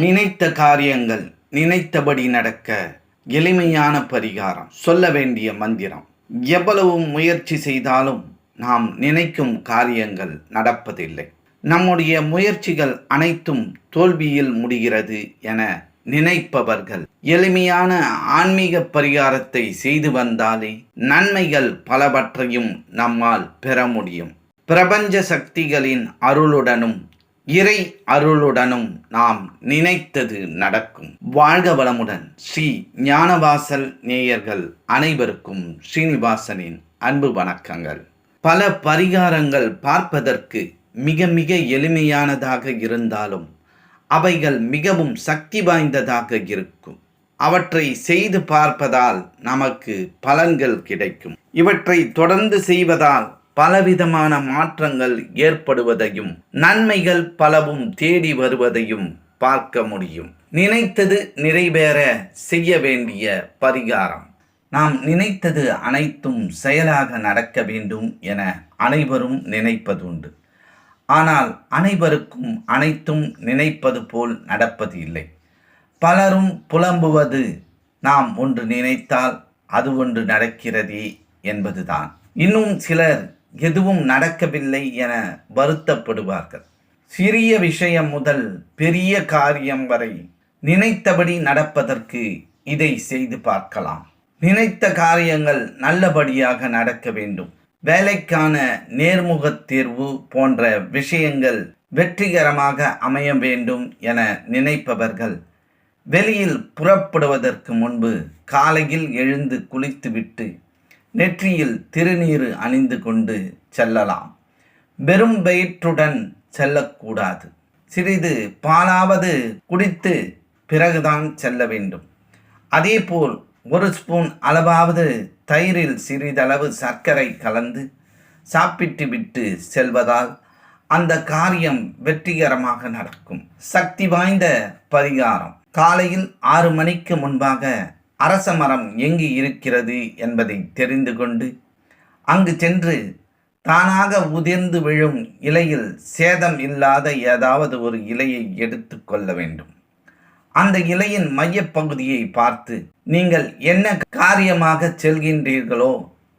நினைத்த காரியங்கள் நினைத்தபடி நடக்க எளிமையான பரிகாரம். சொல்ல வேண்டிய மந்திரம் எவ்வளவு முயற்சி செய்தாலும் நாம் நினைக்கும் காரியங்கள் நடப்பதில்லை. நம்முடைய முயற்சிகள் அனைத்தும் தோல்வியில் முடிகிறது என நினைப்பவர்கள் எளிமையான ஆன்மீக பரிகாரத்தை செய்து வந்தாலே நன்மைகள் பலவற்றையும் நம்மால் பெற முடியும். பிரபஞ்ச சக்திகளின் அருளுடனும் இறை அருளுடனும் நாம் நினைத்தது நடக்கும். வாழ்க வளமுடன் ஸ்ரீ ஞானவாசல் நேயர்கள் அனைவருக்கும் ஸ்ரீனிவாசனின் அன்பு வணக்கங்கள். பல பரிகாரங்கள் பார்ப்பதற்கு மிக மிக எளிமையானதாக இருந்தாலும் அவைகள் மிகவும் சக்தி வாய்ந்ததாக இருக்கும். அவற்றை செய்து பார்ப்பதால் நமக்கு பலன்கள் கிடைக்கும். இவற்றை தொடர்ந்து செய்வதால் பலவிதமான மாற்றங்கள் ஏற்படுவதையும் நன்மைகள் பலவும் தேடி வருவதையும் பார்க்க முடியும். நினைத்தது நிறைவேற செய்ய வேண்டிய பரிகாரம். நாம் நினைத்தது அனைத்தும் செயலாக நடக்க வேண்டும் என அனைவரும் நினைப்பதுண்டு. ஆனால் அனைவருக்கும் அனைத்தும் நினைப்பது போல் நடப்பது இல்லை. பலரும் புலம்புவது நாம் ஒன்று நினைத்தால் அது ஒன்று நடக்கிறதே என்பதுதான். இன்னும் சிலர் எதுவும் நடக்கவில்லை என வருத்தப்படுவார்கள். சிறிய விஷயம் முதல் பெரிய காரியம் வரை நினைத்தபடி நடப்பதற்கு இதை செய்து பார்க்கலாம். நினைத்த காரியங்கள் நல்லபடியாக நடக்க வேண்டும். வேலைக்கான நேர்முகத் தேர்வு போன்ற விஷயங்கள் வெற்றிகரமாக அமைய வேண்டும் என நினைப்பவர்கள் வெளியில் புறப்படுவதற்கு முன்பு காலையில் எழுந்து குளித்துவிட்டு நெற்றியில் திருநீறு அணிந்து கொண்டு செல்லலாம். வெறும் வயிற்றுடன் செல்லக்கூடாது. சிறிது பாலாவது குடித்து பிறகுதான் செல்ல வேண்டும். அதேபோல் ஒரு ஸ்பூன் அளவாவது தயிரில் சிறிதளவு சர்க்கரை கலந்து சாப்பிட்டு விட்டு செல்வதால் அந்த காரியம் வெற்றிகரமாக நடக்கும். சக்தி வாய்ந்த பரிகாரம். காலையில் ஆறு மணிக்கு முன்பாக அரச மரம் எங்கு இருக்கிறது என்பதை தெரிந்து கொண்டு அங்கு சென்று தானாக உதிர்ந்து விழும் இலையில் சேதம் இல்லாத ஏதாவது ஒரு இலையை எடுத்து கொள்ள வேண்டும். அந்த இலையின் மையப்பகுதியை பார்த்து நீங்கள் என்ன காரியமாக செல்கின்றீர்களோ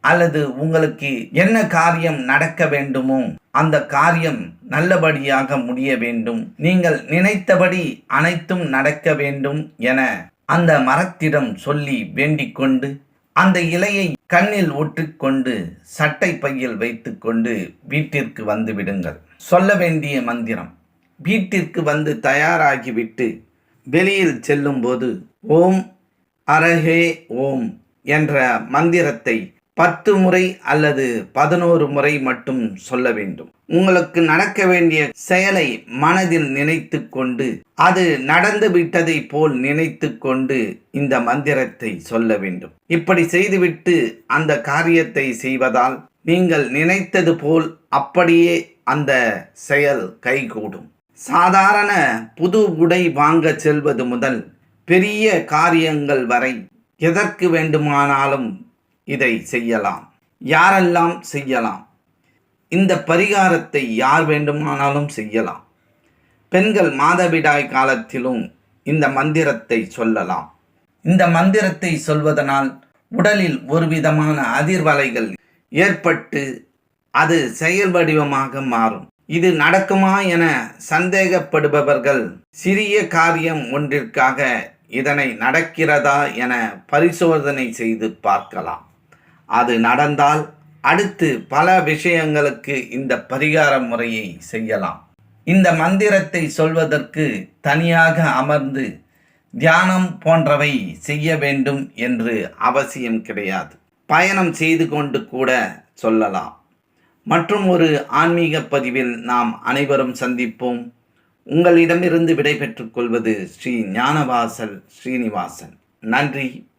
அல்லது உங்களுக்கு என்ன காரியம் நடக்க வேண்டுமோ அந்த காரியம் நல்லபடியாக முடிய வேண்டும். நீங்கள் நினைத்தபடி அனைத்தும் நடக்க வேண்டும் என அந்த மரத்திடம் சொல்லி வேண்டிக் கொண்டு அந்த இலையை கண்ணில் ஒற்றுக்கொண்டு சட்டை பையில் வைத்துக்கொண்டு வீட்டிற்கு வந்து விடுங்கள். சொல்ல வேண்டிய மந்திரம் வீட்டிற்கு வந்து தயாராகிவிட்டு வெளியில் செல்லும்போது ஓம் அரஹே ஓம் என்ற மந்திரத்தை பத்து முறை அல்லது பதினோரு முறை மட்டும் சொல்ல வேண்டும். உங்களுக்கு நடக்க வேண்டிய செயலை மனதில் நினைத்து கொண்டு அது நடந்து விட்டதை போல் நினைத்து கொண்டு இந்த மந்திரத்தை சொல்ல வேண்டும். இப்படி செய்துவிட்டு அந்த காரியத்தை செய்வதால் நீங்கள் நினைத்தது போல் அப்படியே அந்த செயல் கைகூடும். சாதாரண புது உடை வாங்க செல்வது முதல் பெரிய காரியங்கள் வரை எதற்கு வேண்டுமானாலும் இதை செய்யலாம். யாரெல்லாம் செய்யலாம்? இந்த பரிகாரத்தை யார் வேண்டுமானாலும் செய்யலாம். பெண்கள் மாதவிடாய் காலத்திலும் இந்த மந்திரத்தை சொல்லலாம். இந்த மந்திரத்தை சொல்வதனால் உடலில் ஒரு விதமான அதிர்வலைகள் ஏற்பட்டு அது செயல் வடிவமாக மாறும். இது நடக்குமா என சந்தேகப்படுபவர்கள் சிறிய காரியம் ஒன்றிற்காக இதனை நடக்கிறதா என பரிசோதனை செய்து பார்க்கலாம். அது நடந்தால் அடுத்து பல விஷயங்களுக்கு இந்த பரிகார முறையை செய்யலாம். இந்த மந்திரத்தை சொல்வதற்கு தனியாக அமர்ந்து தியானம் போன்றவை செய்ய வேண்டும் என்று அவசியம் கிடையாது. பயணம் செய்து கொண்டு கூட சொல்லலாம். மற்றும் ஒரு ஆன்மீக பதிவில் நாம் அனைவரும் சந்திப்போம். உங்களிடமிருந்து விடைபெற்றுக் கொள்வது ஸ்ரீ ஞானவாசல் ஸ்ரீனிவாசன். நன்றி.